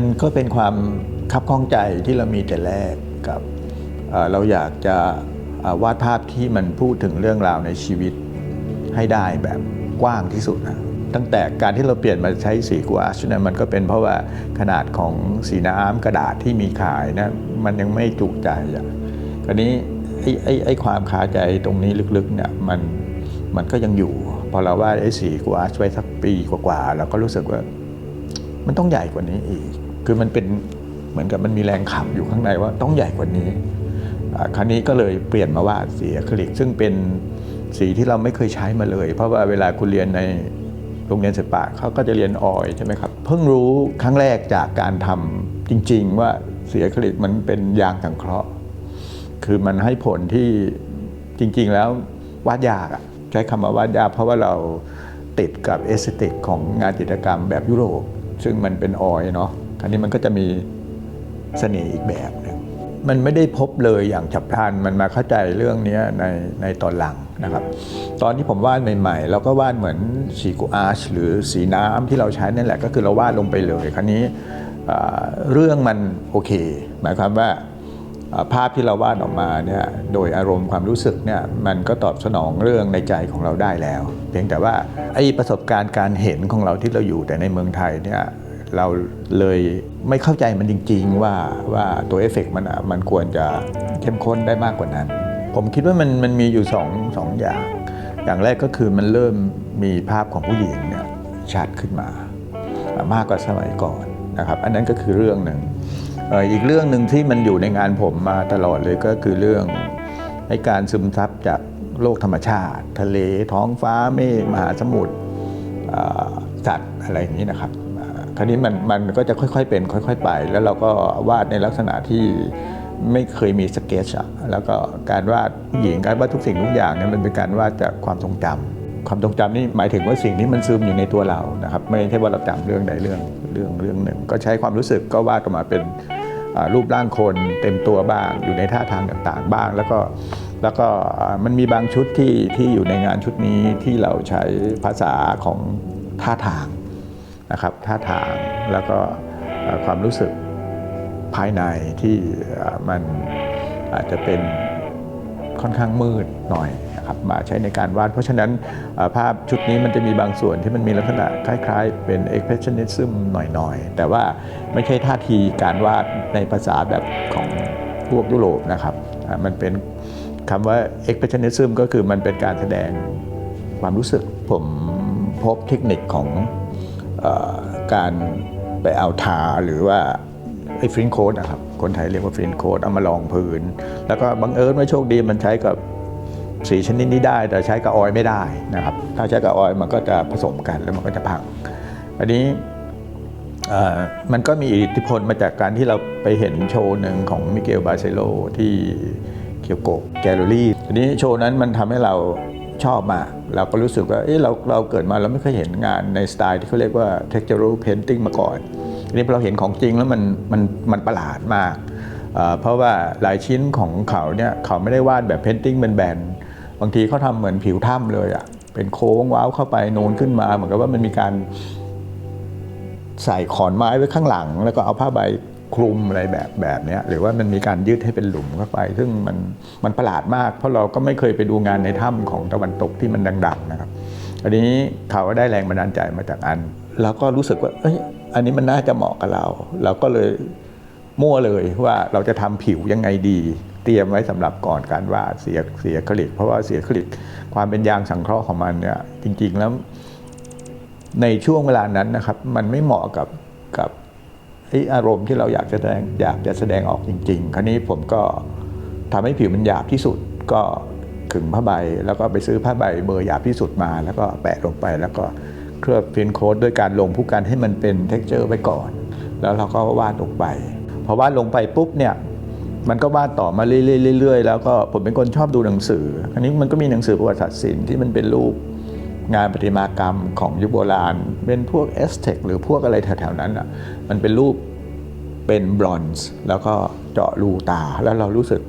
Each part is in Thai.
มันก็เป็นความคับข้องใจที่เรามีแต่แรกกับเราอยากจะวาดภาพที่มันพูดถึงเรื่องราวในชีวิตให้ได้แบบกว้างที่สุดนะตั้งแต่การที่เราเปลี่ยนมาใช้สีกูอาชเนี่ยมันก็เป็นเพราะว่าขนาดของสีน้ำกระดาษที่มีขายนะมันยังไม่จุใจอะคราวนี้ไอ้ไอ้ไอ้ความคาใจตรงนี้ลึกๆเนี่ยมันมันก็ยังอยู่ พอเราวาดไอ้สีกูอาชไว้สักปีกว่าๆเราก็รู้สึกว่า มันต้องใหญ่กว่านี้อีก คือมันเป็นเหมือนกับมันมีแรงขับอยู่ข้างในว่าต้องใหญ่กว่านี้ คราวนี้ก็เลยเปลี่ยนมาวาดสีอะคริลิกซึ่งเป็นสีที่เราไม่เคยใช้มาเลย เพราะว่าเวลาคุณเรียนในโรงเรียนศิลปะเขาก็จะเรียนออยใช่ไหมครับ เพิ่งรู้ครั้งแรกจากการทำจริง ๆ ว่าสีอะคริลิกมันเป็นยางสังเคราะห์ คือมันให้ผลที่จริง ๆ แล้ววาดยากใช้คำว่าวาดยากเพราะว่าเราติดกับเอสเตติกของงานจิตรกรรมแบบยุโรป ซึ่งมันเป็นออยเนาะ คราวนี้มันก็จะมีเสน่ห์อีกแบบหนึ่งมันไม่ได้พบเลยอย่างฉับพลันมันมาเข้าใจเรื่องนี้ในในตอนหลังนะครับ ตอนที่ผมวาดใหม่ๆเราก็วาดเหมือนสีกูอาชหรือสีน้ำที่เราใช้นั่นแหละก็คือเราวาดลงไปเลย คราวนี้เรื่องมันโอเค หมายความว่าอ่าภาพที่เราวาดออกมาเนี่ยโดยอารมณ์ความรู้สึกเนี่ยมันก็ตอบสนองเรื่องในใจของเราได้แล้ว เพียงแต่ว่าไอ้ประสบการณ์การเห็นของเราที่เราอยู่แต่ในเมืองไทยเนี่ย เราเลยไม่เข้าใจมันจริง ๆ ว่าว่าตัวเอฟเฟกต์มันมันควรจะเข้มข้นได้มากกว่านั้น ผมคิดว่ามันมันมีอยู่สองสองอย่าง อย่างแรกก็คือมันเริ่มมีภาพของผู้หญิงเนี่ยชัดขึ้นมามากกว่าสมัยก่อนนะครับอันนั้นก็คือเรื่องหนึ่งอ,อีกเรื่องหนึ่งที่มันอยู่ในงานผมมาตลอดเลยก็คือเรื่องให้การซึมซับจากโลกธรรมชาติ ทะเลท้องฟ้าเมฆมหาสมุทรสัตว์อะไรอย่างนี้นะครับ คราวนี้มันมันก็จะค่อยๆเป็นค่อย ๆ ไป แล้วเราก็วาดในลักษณะที่ไม่เคยมีสเก็ตชอะแล้วก็การวาดผู้หญิงการวาดทุกสิ่งทุกอย่างเนี่ยมันเป็นการวาดจากความทรงจำความทรงจำนี่หมายถึงว่าสิ่งที่มันซึมอยู่ในตัวเรานะครับไม่ใช่ว่าเราจำเรื่องใดเรื่องเรื่องเรื่องหนึ่ง ก็ใช้ความรู้สึกก็วาดออกมาเป็นรูปร่างคนเต็มตัวบ้างอยู่ในท่าทางต่างๆ บ้าง แล้วก็แล้วก็มันมีบางชุดที่ที่อยู่ในงานชุดนี้ที่เราใช้ภาษาของท่าทาง นะครับท่าทางแล้วก็ความรู้สึกภายในที่มันอาจจะเป็นค่อนข้างมืดหน่อยนะครับมาใช้ในการวาด เพราะฉะนั้นภาพชุดนี้มันจะมีบางส่วนที่มันมีลักษณะคล้ายๆ เป็น expressionism หน่อยๆ แต่ว่าไม่ใช่ท่าทีการวาดในภาษาแบบของพวกยุโรปนะครับมันเป็นคำว่า expressionism ก็คือมันเป็นการแสดงความรู้สึกผมพบเทคนิคของ การไปเอาทาหรือว่าไอ้ฟรินโคดนะครับ คนไทยเรียกว่าฟรินโคดเอามาลองพื้น แล้วก็บังเอิญว่าโชคดีมันใช้กับสีชนิดนี้ได้ แต่ใช้กับออยไม่ได้นะครับ ถ้าใช้กับออยมันก็จะผสมกันแล้วมันก็จะพัง อันนี้มันก็มีอิทธิพลมาจากการที่เราไปเห็นโชว์หนึ่งของมิเกลบาเซโลที่เคียวโกแกลเลอรี่อันนี้โชว์นั้นมันทำให้เรา ชอบมา เราก็รู้สึกว่าเอ๊ะเราเราเกิดมาเราไม่เคยเห็นงานในสไตล์ที่เขาเรียกว่า textural painting มาก่อนทีนี้พอเราเห็นของจริงแล้วมันมันมันประหลาดมาก เพราะว่าหลายชิ้นของเขาเนี่ยเขาไม่ได้วาดแบบเพนติ้งเป็นแบนๆบางทีเขาทำเหมือนผิวถ้ำเลยอะ่ะเป็นโค้งว้าวเข้าไปโนนขึ้นมา เหมือนกับว่ามันมีการใส่ขอนไม้ไว้ข้างหลัง แล้วก็เอาผ้าใบ คลุมอะไรแบบแบบนี้หรือว่ามันมีการยืดให้เป็นหลุมเข้าไป ซึ่งมันมันประหลาดมาก เพราะเราก็ไม่เคยไปดูงานในถ้ำของตะวันตกที่มันดัง ๆ นะครับ อันนี้เขาก็ได้แรงบันดาลใจมาจากอัน แล้วก็รู้สึกว่าเอ้ยอันนี้มันน่าจะเหมาะกับเรา เราก็เลยมั่วเลยว่าเราจะทำผิวยังไงดี เตรียมไว้สำหรับก่อนการวาดเสียเสียคลิก เพราะว่าเสียคลิกความเป็นยางสังเคราะห์ของมันเนี่ยจริง ๆแล้วในช่วงเวลานั้นนะครับ มันไม่เหมาะกับกับ อ้อารมณ์ที่เราอยากจะแสดงอยากจะแสดงออกจริง ๆ คราวนี้ผมก็ทำให้ผิวมันหยาบที่สุดก็ขึงผ้าใบ แล้วก็ไปซื้อผ้าใบเบอร์หยาบที่สุดมา แล้วก็แปะลงไปแล้วก็เคลือบฟินโค้ดด้วยการลงผู้กันให้มันเป็นเท็กเจอร์ไว้ก่อน แล้วเราก็วาดลงไปพอวาดลงไปปุ๊บเนี่ยมันก็วาดต่อมาเรื่อยๆแล้วก็ผมเป็นคนชอบดูหนังสือคราวนี้มันก็มีหนังสือประวัติศาสตร์ศิลป์ที่มันเป็นรูป งานประติมากรรมของยุคโบราณ เป็นพวกเอสเทคหรือพวกอะไรแถวๆนั้นอะมันเป็นรูปเป็นบรอนซ์แล้วก็เจาะรูตาแล้วเรารู้สึก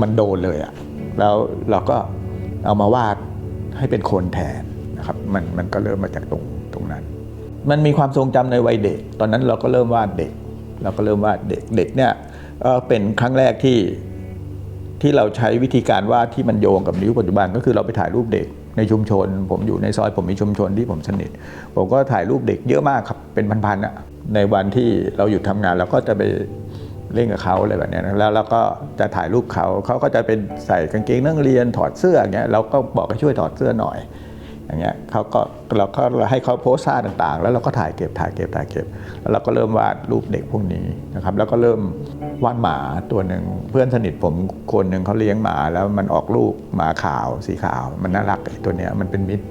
มันโดนเลยอะแล้วเราก็เอามาวาดให้เป็นคนแทนนะครับมันมันก็เริ่มมาจากตรงตรงนั้น มันมีความทรงจำในวัยเด็ก ตอนนั้นเราก็เริ่มวาดเด็ก เราก็เริ่มวาดเด็กเด็กเนี่ยเอ่อเป็นครั้งแรกที่ที่เราใช้วิธีการวาดที่มันโยงกับนิ้วปัจจุบันก็คือเราไปถ่ายรูปเด็ก ในชุมชน ผมอยู่ในซอยผมมีชุมชนที่ผมสนิท ผมก็ถ่ายรูปเด็กเยอะมากครับ เป็นพันๆอะในวันที่เราหยุดทำงานเราก็จะไปเล่นกับเขาอะไรแบบนี้นะแล้วเราก็จะถ่ายรูปเขาเขาก็จะเป็นใส่กางเกงนักเรียนถอดเสื้ออย่างเงี้ยเราก็บอกให้ช่วยถอดเสื้อหน่อย อย่างเงี้ยเขาก็เราก็ให้เขาโพสท่าต่างๆ แล้วเราก็ถ่ายเก็บถ่ายเก็บถ่ายเก็บ แล้วเราก็เริ่มวาดรูปเด็กพวกนี้นะครับ แล้วก็เริ่มวาดหมาตัวหนึ่งเพื่อนสนิทผมคนหนึ่งเขาเลี้ยงหมาแล้วมันออกลูกหมาขาวสีขาว มันน่ารักไอ้ตัวเนี้ยมันเป็นมิตร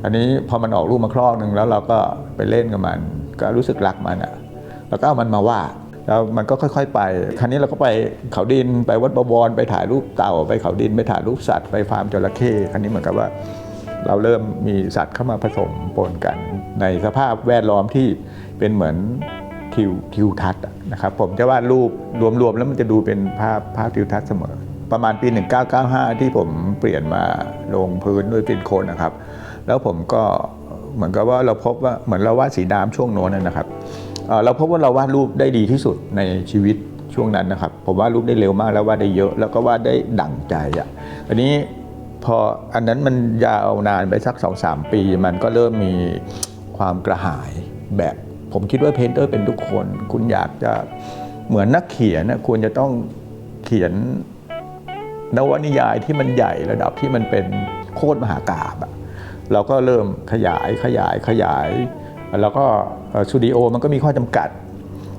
คราวนี้พอมันออกลูกมาครอกหนึ่งแล้วเราก็ไปเล่นกับมัน ก็รู้สึกรักมันอะแล้วก็เอามันมาวาดแล้วมันก็ค่อย ๆ ไป คราวนี้เราก็ไปเขาดินไปวัดบวรไปถ่ายรูปเต่า ไปเขาดินไปถ่ายรูปสัตว์ไปฟาร์มจระเข้คราวนี้เหมือนกับว่า เราเริ่มมีสัตว์เข้ามาผสมปนกัน ในสภาพแวดล้อมที่เป็นเหมือนทิวทิวทัศน์อะนะครับผมจะวาดรูปรวมๆแล้วมันจะดูเป็นภาพภาพทิวทัศน์เสมอ ประมาณปี 1995 ที่ผมเปลี่ยนมาลงพื้นด้วยเป็นโคนนะครับ แล้วผมก็เหมือนกับว่าเราพบว่าเหมือนเราวาดสีน้ำช่วงโน้นนะครับเอ่อเราพบว่าเราวาดรูปได้ดีที่สุดในชีวิตช่วงนั้นนะครับ ผมวาดรูปได้เร็วมากแล้ววาดได้เยอะ แล้วก็วาดได้ดั่งใจอะอันนี้ พออันนั้นมันยาวนานไปสัก2องสามปี มันก็เริ่มมีความกระหายแบบ ผมคิดว่าเพนเตอร์เป็นทุกคน คุณอยากจะเหมือนนักเขียนนะควรจะต้องเขียนนวนิยายที่มันใหญ่ระดับที่มันเป็นโคตรมหากาบอะเราก็เริ่มขยายขยายขยาย แล้วก็สตูดิโอมันก็มีข้อจำกัด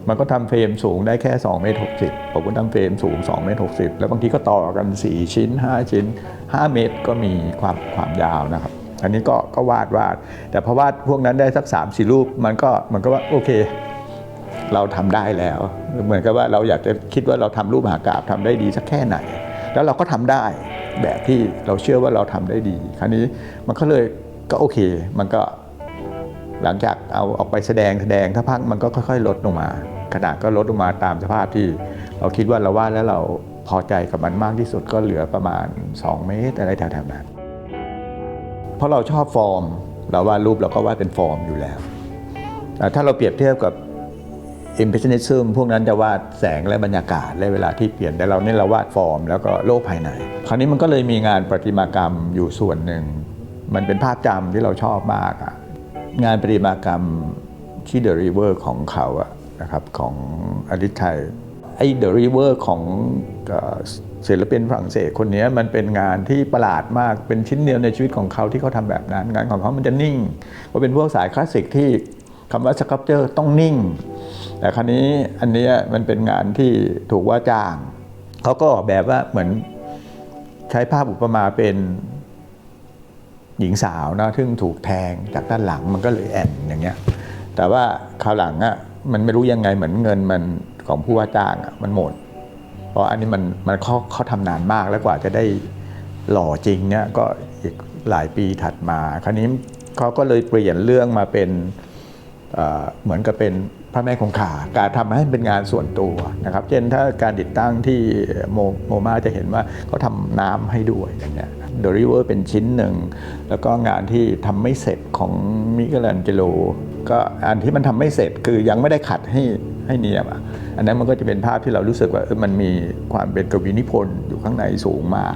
มันก็ทำเฟรมสูงได้แค่2เมตร60ผมก็ทำเฟรมสูง2เมตร60แล้วบางทีก็ต่อกัน 4 ชิ้น 5 ชิ้น 5 เมตรก็มีความความยาวนะครับอันนี้ก็ก็วาดวาด แต่พอวาดพวกนั้นได้สัก3 4รูปมันก็มันก็ว่าโอเค เราทำได้แล้ว เหมือนกับว่าเราอยากจะคิดว่าเราทำรูปหากาบทำได้ดีสักแค่ไหน แล้วเราก็ทำได้แบบที่เราเชื่อว่าเราทำได้ดี คราวนี้มันก็เลยก็โอเค มันก็หลังจากเอาออกไปแสดงแสดงถ้าพักมันก็ค่อย ๆ ลดลงมา ขนาดก็ลดลงมาตามสภาพที่ เราคิดว่าเราวาดแล้วเราพอใจกับมันมากที่สุดก็เหลือประมาณ 2 เมตรอะไรแถวๆนั้นเพราะเราชอบฟอร์ม เราวาดรูปเราก็วาดเป็นฟอร์มอยู่แล้วอ่ถ้าเราเปรียบเทียบกับ Impressionism พวกนั้นจะวาดแสงและบรรยากาศและเวลาที่เปลี่ยนแต่เราเนี่ยเราวาดฟอร์ม แล้วก็โลกภายใน คราวนี้มันก็เลยมีงานประติมากรรมอยู่ส่วนหนึ่ง มันเป็นภาพจำที่เราชอบมากอะงานประติมากรรมที่ The River ของเขาอะ นะครับของอดิชัยไอ้ The River ของเอ่อศิลปินฝรั่งเศสคนนี้มันเป็นงานที่ประหลาดมากเป็นชิ้นเดียวในชีวิตของเขาที่เขาทำแบบนั้น งานของเขามันจะนิ่งเพราะเป็นพวกสายคลาสสิกที่คำว่าสครับเจอร์ต้องนิ่ง แต่คราวนี้อันนี้มันเป็นงานที่ถูกว่าจ้าง เขาก็ออกแบบว่าเหมือนใช้ภาพอุปมาเป็นหญิงสาวนะซึ่งถูกแทงจากด้านหลังมันก็เลยแอนอย่างเงี้ยแต่ว่าคราวหลังอะ มันไม่รู้ยังไงเหมือนเงินมันของผู้ว่าจ้างอะมันหมด เพราะอันนี้มันมันเขาเขาทำนานมากแล้วกว่าจะได้หล่อจริงเนี่ยก็อีกหลายปีถัดมา คราวนี้เขาก็เลยเปลี่ยนเรื่องมาเป็นเหมือนกับเป็นพระแม่คงคาการทำให้เป็นงานส่วนตัวนะครับ เช่นถ้าการติดตั้งที่โมโมมาจะเห็นว่าเขาทำน้ำให้ด้วยอย่างเงี้ยเดริเวอร์เป็นชิ้นหนึ่ง แล้วก็งานที่ทำไม่เสร็จของมิเกลันเจโล ก็อันที่มันทำไม่เสร็จคือยังไม่ได้ขัดให้ให้เนียบอะอันนั้นมันก็จะเป็นภาพที่เรารู้สึกว่าเออมันมีความเป็นกวีนิพนธ์อยู่ข้างในสูงมาก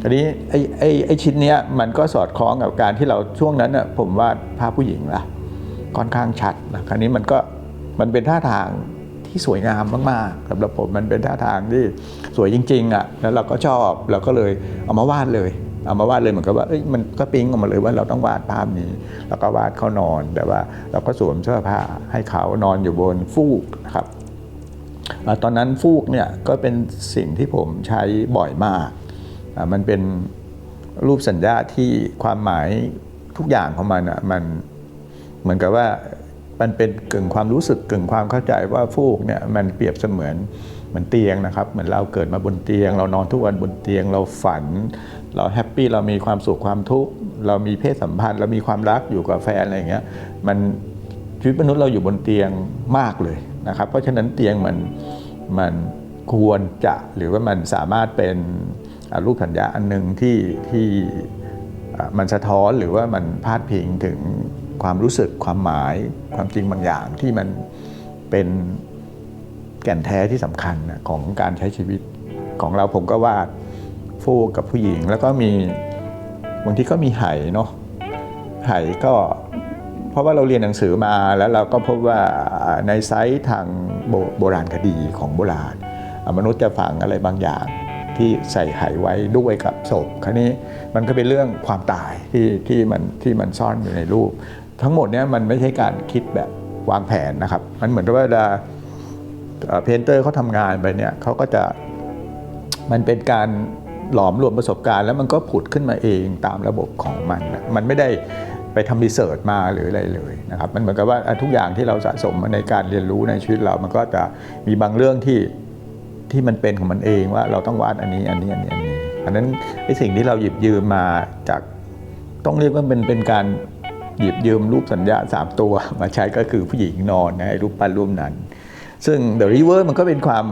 ทีนี้ไอ้ไอ้ไอ้ชิ้นเนี้ยมันก็สอดคล้องกับการที่เราช่วงนั้นน่ะผมวาดภาพผู้หญิงละค่อนข้างชัดนะคราวนี้มันก็มันเป็นท่าทางที่สวยงามมากๆสำหรับผมมันเป็นท่าทางที่สวยจริงๆอะแล้วเราก็ชอบเราก็เลยเอามาวาดเลย เอามาวาดเลยเหมือนกับว่ามันก็ปิ๊งออกมาเลยว่าเราต้องวาดภาพนี้ แล้วก็วาดเขานอนแต่ว่าเราก็สวมเสื้อผ้าให้เขานอนอยู่บนฟูกนะครับอตอนนั้นฟูกเนี่ยก็เป็นสิ่งที่ผมใช้บ่อยมาก มันเป็นรูปสัญญาที่ความหมายทุกอย่างของมันอะมันเหมือนกับว่ามันเป็นกึ่งความรู้สึกกึ่งความเข้าใจว่าฟูกเนี่ยมันเปรียบเสมือน เหมือนเตียงนะครับ เหมือนเราเกิดมาบนเตียง เรานอนทุกวันบนเตียงเราฝัน เราแฮปปี้เรามีความสุขความทุกข์เรามีเพศสัมพันธ์ เรามีความรักอยู่กับแฟนอะไรอย่างเงี้ยมันชีวิตมนุษย์เราอยู่บนเตียงมากเลยนะครับ เพราะฉะนั้นเตียงมันมันควรจะหรือว่ามันสามารถเป็นรูปสัญญาอันหนึ่งที่ที่มันสะท้อนหรือว่ามันพาดพิงถึงความรู้สึกความหมายความจริงบางอย่างที่มันเป็น แก่นแท้ที่สำคัญของการใช้ชีวิตของเราผมก็วาดฟูกกับผู้หญิงแล้วก็มีบางทีก็มีไหเนาะไหก็เพราะว่าเราเรียนหนังสือมาแล้วเราก็พบว่าในไซต์ทางโบโบราณคดีของโบราณ มนุษย์จะฝังอะไรบางอย่างที่ใส่ไหไว้ด้วยกับศพคราวนี้มันก็เป็นเรื่องความตายที่ที่มันที่มันซ่อนอยู่ในรูป ทั้งหมดเนี้ยมันไม่ใช่การคิดแบบวางแผนนะครับ มันเหมือนกับว่าเวลา เพนเตอร์เขาทำงานไปเนี่ยเขาก็จะมันเป็นการหลอมรวมประสบการณ์แล้วมันก็ผุดขึ้นมาเองตามระบบของมันนะมันไม่ได้ไปทำรีเสิร์ชมาหรืออะไรเลยนะครับ มันเหมือนกับว่าทุกอย่างที่เราสะสมในการเรียนรู้ในชีวิตเรา มันก็จะมีบางเรื่องที่ที่มันเป็นของมันเองว่าเราต้องวาดอันนี้อันนี้อันนี้อันนี้อันนั้นไอ้สิ่งที่เราหยิบยืมมาจากต้องเรียกว่าเป็นเป็นการหยิบยืมรูปสัญญาสามตัว มาใช้ก็คือผู้หญิงนอนนะรูปปั้นรูปนั้น ซึ่ง The River มันก็เป็นความ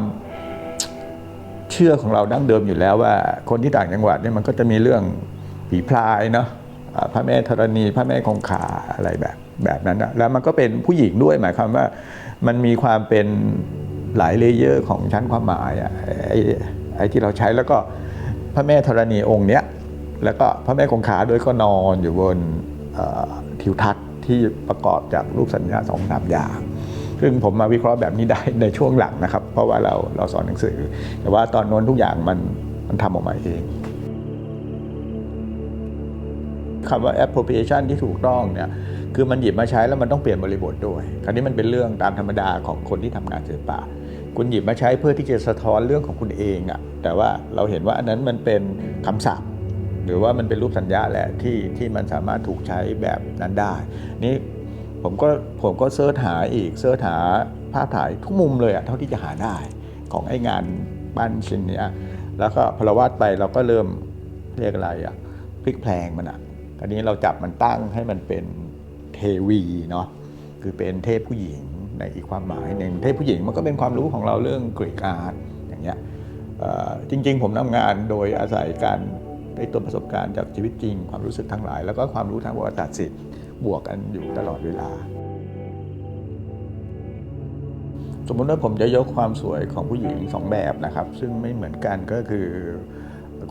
เชื่อของเราดั้งเดิมอยู่แล้วว่า คนที่ต่างจังหวัดเนี่ยมันก็จะมีเรื่องผีพรายเนาะพระแม่ธรณีพระแม่คงคาอะไรแบบแบบนั้นนะแล้วมันก็เป็นผู้หญิงด้วยหมายความว่ามันมีความเป็นหลายเลเยอร์ของชั้นความหมายอะไอ้ไอ้ที่เราใช้แล้วก็พระแม่ธรณีองค์เนี้ยแล้วก็พระแม่คงคาด้วยก็นอนอยู่บนทิวทัศน์ที่ประกอบจากรูปสัญญาสองสามอย่าง ซึ่งผมมาวิเคราะห์แบบนี้ได้ในช่วงหลังนะครับ เพราะว่าเราเราสอนหนังสือ แต่ว่าตอนโน้นทุกอย่างมันมันทำออกมาเองคำว่า appropriation ที่ถูกต้องเนี่ยคือมันหยิบมาใช้แล้วมันต้องเปลี่ยนบริบทด้วย คราวนี้มันเป็นเรื่องตามธรรมดาของคนที่ทำงานศิลปะ คุณหยิบมาใช้เพื่อที่จะสะท้อนเรื่องของคุณเองอะแต่ว่าเราเห็นว่าอันนั้นมันเป็นคำศัพท์ หรือว่ามันเป็นรูปสัญญาแหละที่ที่มันสามารถถูกใช้แบบนั้นได้ นี่ ผมก็ผมก็เสิร์ชหาอีกเสิร์ชหาภาพถ่ายทุกมุมเลยอะเท่าที่จะหาได้ของไอ้งานปั้นชิ้นเนี้ยแล้วก็พอเราวาดไปเราก็เริ่มเรียกอะไรอะพลิกแพลงมันอะตอนนี้เราจับมันตั้งให้มันเป็นเทวีเนาะคือเป็นเทพผู้หญิงในอีกความหมายหนึ่งเทพผู้หญิงมันก็เป็นความรู้ของเราเรื่องกรีกอาร์ตอย่างเงี้ยจริง ๆ ผมทำงานโดยอาศัยการไอ้ตัวประสบการณ์จากชีวิตจริง ความรู้สึกทั้งหลาย แล้วก็ความรู้ทางประวัติศาสตร์ บวกกันอยู่ตลอดเวลา สมมติว่าผมจะยกความสวยของผู้หญิงสองแบบนะครับ ซึ่งไม่เหมือนกันก็คือ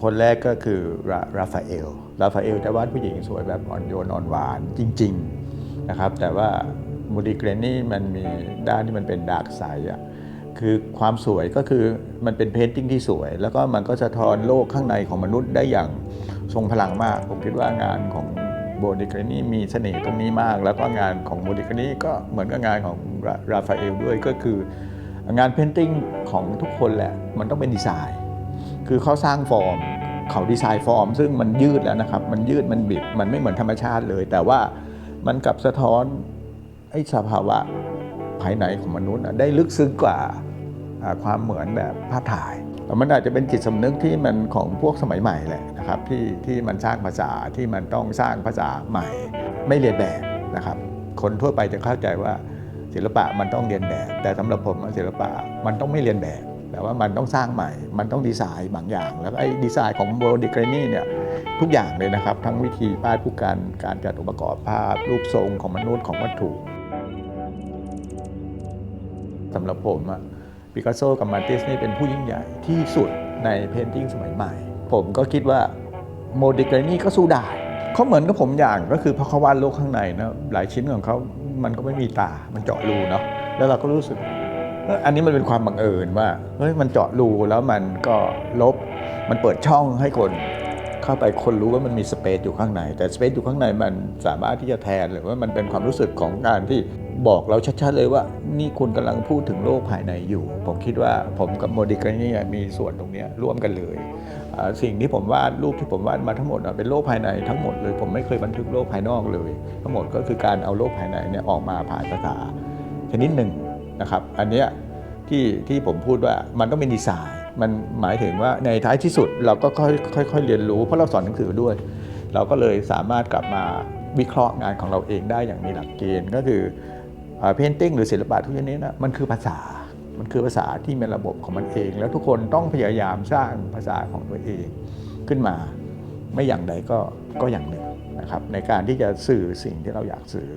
คนแรกก็คือราราฟาเอล ราฟาเอลจะวาดผู้หญิงสวยแบบอ่อนโยนอ่อนหวานจริง ๆนะครับ แต่ว่ามูดิเกรนี่มันมีด้านที่มันเป็นดาร์กไซด์อะคือความสวยก็คือมันเป็นเพนติ้งที่สวย แล้วก็มันก็สะท้อนโลกข้างในของมนุษย์ได้อย่างทรงพลังมาก ผมคิดว่างานของ โบดิกรนี่มีเสน่ห์ตรงนี้มาก แล้วก็งานของโบดิกรนี่ก็เหมือนกับงานของราฟาเอลด้วยก็คืองานเพนติ้งของทุกคนแหละมันต้องเป็นดีไซน์ คือเขาสร้างฟอร์มเขาดีไซน์ฟอร์ม ซึ่งมันยืดแล้วนะครับ มันยืดมันบิดมันไม่เหมือนธรรมชาติเลย แต่ว่ามันกลับสะท้อนไอ้สภาวะภายในของมนุษย์ได้ลึกซึ้งกว่าอ่าความเหมือนแบบภาพถ่ายแต่มันอาจจะเป็นจิตสำนึกที่มันของพวกสมัยใหม่แหละ นะครับที่ที่มันสร้างภาษาที่มันต้องสร้างภาษาใหม่ ไม่เรียนแบบนะครับ คนทั่วไปจะเข้าใจว่าศิลปะมันต้องเรียนแบบ แต่สำหรับผมศิลปะมันต้องไม่เรียนแบบ แต่ว่ามันต้องสร้างใหม่ มันต้องดีไซน์บางอย่าง แล้วก็ไอ้ดีไซน์ของโบดิเกรนี่เนี่ยทุกอย่างเลยนะครับ ทั้งวิธีป้ายผู้การการจัดองค์ประกอบภาพ รูปทรงของมนุษย์ของวัตถุสำหรับผมอะปิกัสโซกับมาติสนี่เป็นผู้ยิ่งใหญ่ที่สุดในเพนติ้งสมัยใหม่ ผมก็คิดว่าโมดิเกรนี่ก็สู้ได้เขาเหมือนกับผมอย่างก็คือเพราะเขาวาดโลกข้างในนะหลายชิ้นของเขามันก็ไม่มีตา มันเจาะรูเนาะแล้วเราก็รู้สึก อันนี้มันเป็นความบังเอิญว่าเฮ้ยมันเจาะรูแล้วมันก็ลบมันเปิดช่องให้คนเข้าไปคนรู้ว่ามันมีสเปซอยู่ข้างใน แต่สเปซอยู่ข้างในมันสามารถที่จะแทนหรือว่ามันเป็นความรู้สึกของการที่บอกเราชัดๆเลยว่า นี่คุณกำลังพูดถึงโลกภายในอยู่ ผมคิดว่าผมกับโมดิกานี่มีส่วนตรงนี้ร่วมกันเลย สิ่งที่ผมวาดรูปที่ผมวาดมาทั้งหมดเป็นโลกภายในทั้งหมดเลยผมไม่เคยบันทึกโลกภายนอกเลย ทั้งหมดก็คือการเอาโลกภายในเนี่ยออกมาผ่านภาษาชนิดหนึ่งนะครับอันเนี้ยที่ที่ผมพูดว่ามันต้องเป็นดีไซน์มันหมายถึงว่าในท้ายที่สุดเราก็ค่อยค่อยๆเรียนรู้ เพราะเราสอนหนังสือด้วย เราก็เลยสามารถกลับมาวิเคราะห์งานของเราเองได้อย่างมีหลักเกณฑ์ก็คือเพนติ้งหรือศิลปะทุกชนิดนะมันคือภาษา มันคือภาษาที่มีระบบของมันเอง แล้วทุกคนต้องพยายามสร้างภาษาของตัวเองขึ้นมาไม่อย่างใดก็ก็อย่างหนึ่งนะครับในการที่จะสื่อสิ่งที่เราอยากสื่อ